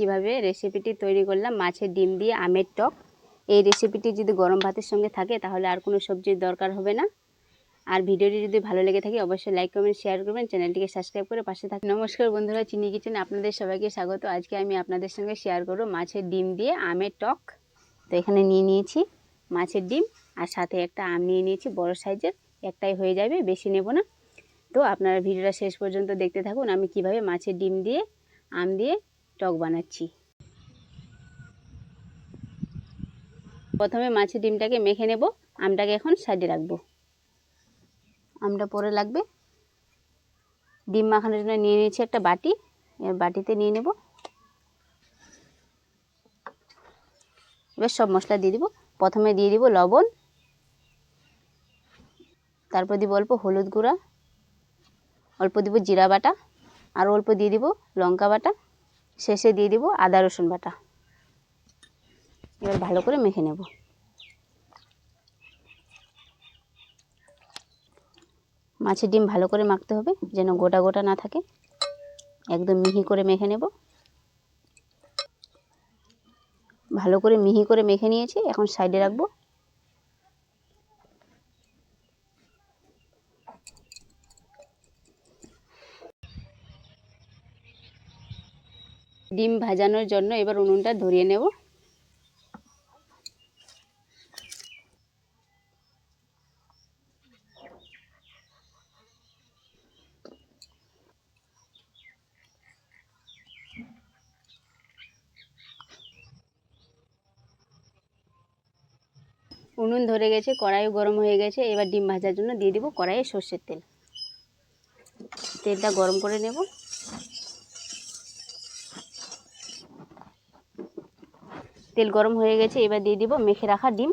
কীভাবে রেসিপিটি তৈরি করলাম? মাছের ডিম দিয়ে আমের টক। এই রেসিপিটি যদি গরম ভাতের সঙ্গে থাকে, তাহলে আর কোনো সবজির দরকার হবে না। আর ভিডিওটি যদি ভালো লেগে থাকে, অবশ্যই লাইক কমেন্ট শেয়ার করবেন। চ্যানেলটিকে সাবস্ক্রাইব করে পাশে থাকুন নমস্কার বন্ধুরা, চিনি কিচেন আপনাদের সবাইকে স্বাগত। আজকে আমি আপনাদের সঙ্গে শেয়ার করব মাছের ডিম দিয়ে আমের টক। তো এখানে নিয়ে নিয়েছি মাছের ডিম, আর সাথে একটা আম নিয়ে নিয়েছি, বড় সাইজের। একটাই হয়ে যাবে, বেশি নেব না। তো আপনারা ভিডিওটা শেষ পর্যন্ত দেখতে থাকুন, আমি কীভাবে মাছের ডিম দিয়ে, আম দিয়ে টক বানাচ্ছি। প্রথমে মাছের ডিমটাকে মেখে নেব, আমটাকে এখন সাইডে রাখব। আমটা পরে লাগবে। ডিম মাখানোর জন্য নিয়ে নিয়েছি একটা বাটি বাটিতে নিয়ে নেব। এবার সব মশলা দিয়ে দিব। প্রথমে দিয়ে দিব লবণ, তারপর দিব অল্প হলুদ গুঁড়া, অল্প দিব জিরা বাটা আর অল্প দিয়ে দিব লঙ্কা বাটা। শেষে দিয়ে দিব আদা, রসুন বাটা। এবার ভালো করে মেখে নেব। মাছের ডিম ভালো করে মাখতে হবে, যেন গোটা গোটা না থাকে। একদম মিহি করে মেখে নেব। ভালো করে মিহি করে মেখে নিয়েছি, এখন সাইডে রাখব। ডিম ভাজানোর জন্য এবার উনুনটা ধরিয়ে নেব। উনুন ধরে গেছে, কড়াইও গরম হয়ে গেছে। এবার ডিম ভাজার জন্য দিয়ে দিব কড়াইয়ে সর্ষের তেল। তেলটা গরম করে নেব। তেল গরম হয়ে গেছে, এবার দিয়ে দিব মেখে রাখা ডিম।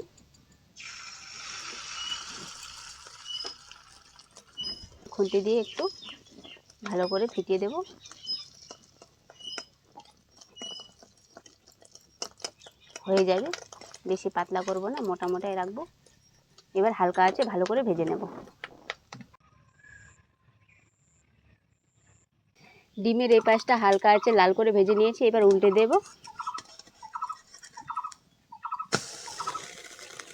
খুন্তি দিয়ে একটু ভালো করে ফিটিয়ে দেব। হয়ে যাবে, বেশি পাতলা করব না, মোটা মোটাই রাখব। এবার হালকা আছে, ভালো করে ভেজে নেব। ডিমের এই পাশটা হালকা আছে, লাল করে ভেজে নিয়েছি, এবার উল্টে দেব।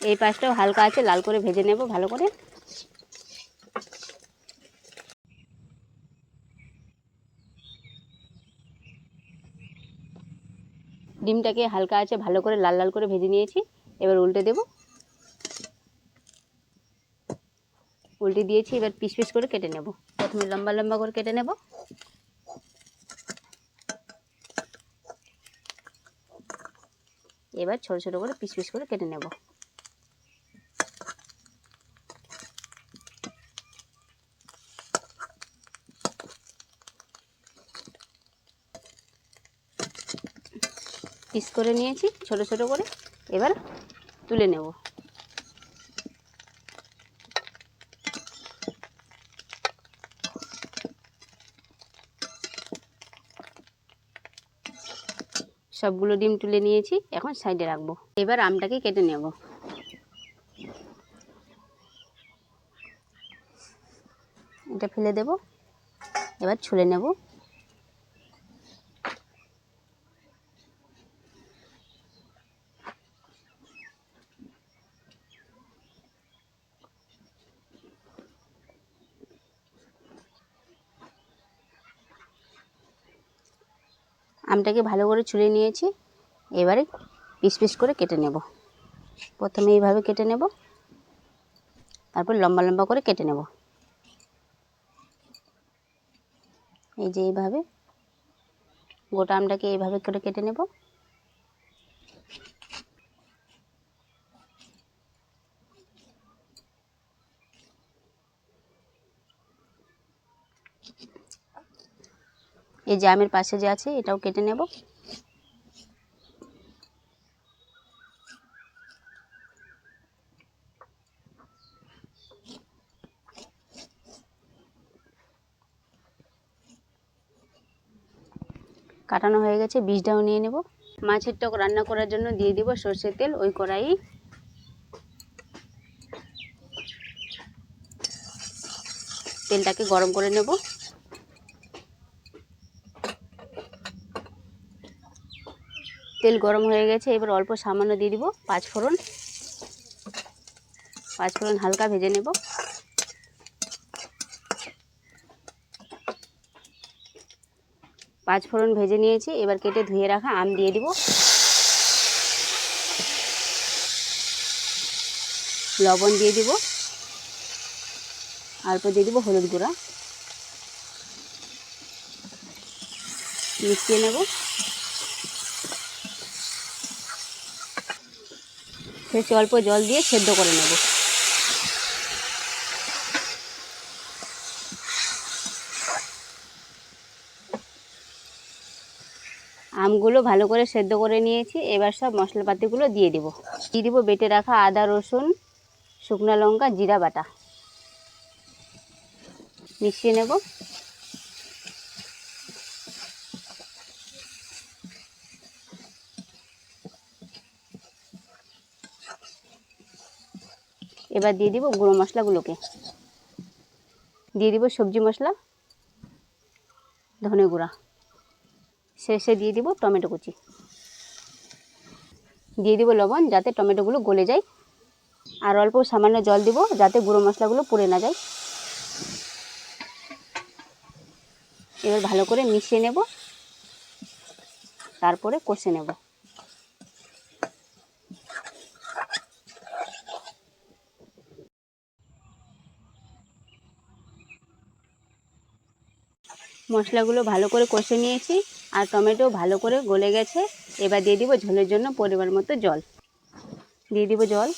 এই পাশটাও হালকা আছে, লাল করে ভেজে নেব ভালো করে। ডিমটাকে হালকা আছে, ভালো করে লাল লাল করে ভেজে নিয়েছি, এবার উল্টে দেব। উল্টে দিয়েছি, এবার পিস পিস করে কেটে নেব। প্রথমে লম্বা লম্বা করে কেটে নেব। এবার ছোট ছোট করে পিস পিস করে কেটে নেব। পিস করে নিয়েছি, ছোট ছোট করে। এবার তুলে নেব। সবগুলো ডিম তুলে নিয়েছি, এখন সাইডে রাখব। এবার আমটাকে কেটে নেব। এটা ফেলে দেব। এবার ছুলে নেব। আমটাকে ভালো করে ছুঁড়ে নিয়েছি। এবারে পিস পিস করে কেটে নেব। প্রথমে এইভাবে কেটে নেব। তারপর লম্বা লম্বা করে কেটে নেব। এই যে এইভাবে গোটা আমটাকে এইভাবে করে কেটে নেব। এই যে আমের পাশে যে আছে, এটাও কেটে নেব। কাটানো হয়ে গেছে, বীজটাও নিয়ে নেব। মাছের টক রান্না করার জন্য দিয়ে দিব সর্ষের তেল, ওই কড়াই। তেলটাকে গরম করে নেব। তেল গরম হয়ে গেছে, এবার অল্প সামান্য দিয়ে দিব পাঁচ ফোড়ন পাঁচ ফোড়ন হালকা ভেজে নেব। পাঁচ ফোড়ন ভেজে নিয়েছি, এবার কেটে ধুয়ে রাখা আম দিয়ে দিব। লবণ দিয়ে দিব। অল্প দিয়ে দিব হলুদ গুঁড়া। মিশিয়ে নেব। শেষে অল্প জল দিয়ে সেদ্ধ করে নেব। আমগুলো ভালো করে সেদ্ধ করে নিয়েছি, এবার সব মশলাপাতিগুলো দিয়ে দেবো। দিয়ে দিব বেটে রাখা আদা, রসুন, শুকনো লঙ্কা, জিরা বাটা। মিশিয়ে নেব। এবার দিয়ে দিব গুঁড়ো মশলাগুলোকে। দিয়ে দিব সবজি মশলা, ধনে গুঁড়া। শেষে দিয়ে দিব টমেটো কুচি। দিয়ে দিব লবণ যাতে টমেটোগুলো গলে যায়। আর অল্প সামান্য জল দিব যাতে গুঁড়ো মশলাগুলো পুড়ে না যায়। এবার ভালো করে মিশিয়ে নেব। তারপরে কষে নেব। মশলাগুলো ভালো করে কষে নিয়েছি আর টমেটো ভালো করে গলে গেছে। এবার দিয়ে দিব ঝোলের জন্য পরিমাণ মতো জল। দিয়ে দিব জল।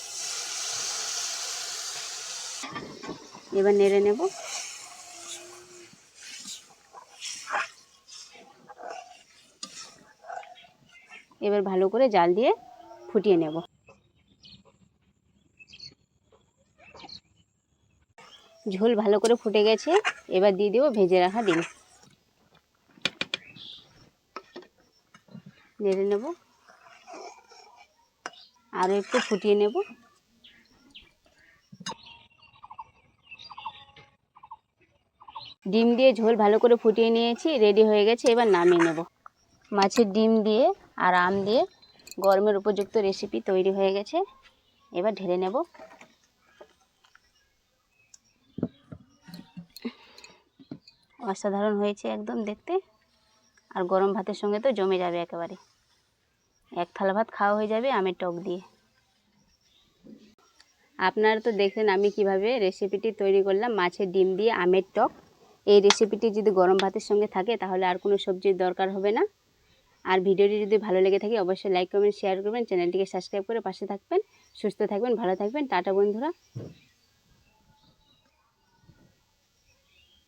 এবার নেড়ে নেব। এবার ভালো করে জাল দিয়ে ফুটিয়ে নেব। ঝোল ভালো করে ফুটে গেছে। এবার দিয়ে দেবো ভেজে রাখা ডিম। নেড়ে নেব। আরও একটু ফুটিয়ে নেব। ডিম দিয়ে ঝোল ভালো করে ফুটিয়ে নিয়েছি, রেডি হয়ে গেছে, এবার নামিয়ে নেব। মাছের ডিম দিয়ে আর আম দিয়ে গরমের উপযুক্ত রেসিপি তৈরি হয়ে গেছে, এবার ঢেলে নেব। অসাধারণ হয়েছে একদম দেখতে। আর গরম ভাতের সঙ্গে তো জমে যাবে একেবারে। এক থালা ভাত খাওয়া হয়ে যাবে আমের টক দিয়ে। আপনারা তো দেখলেন আমি কীভাবে রেসিপিটি তৈরি করলাম, মাছের ডিম দিয়ে আমের টক। এই রেসিপিটি যদি গরম ভাতের সঙ্গে থাকে, তাহলে আর কোনো সবজির দরকার হবে না। আর ভিডিওটি যদি ভালো লেগে থাকে, অবশ্যই লাইক কমেন্ট শেয়ার করবেন। চ্যানেলটিকে সাবস্ক্রাইব করে পাশে থাকবেন। সুস্থ থাকবেন, ভালো থাকবেন। টাটা বন্ধুরা।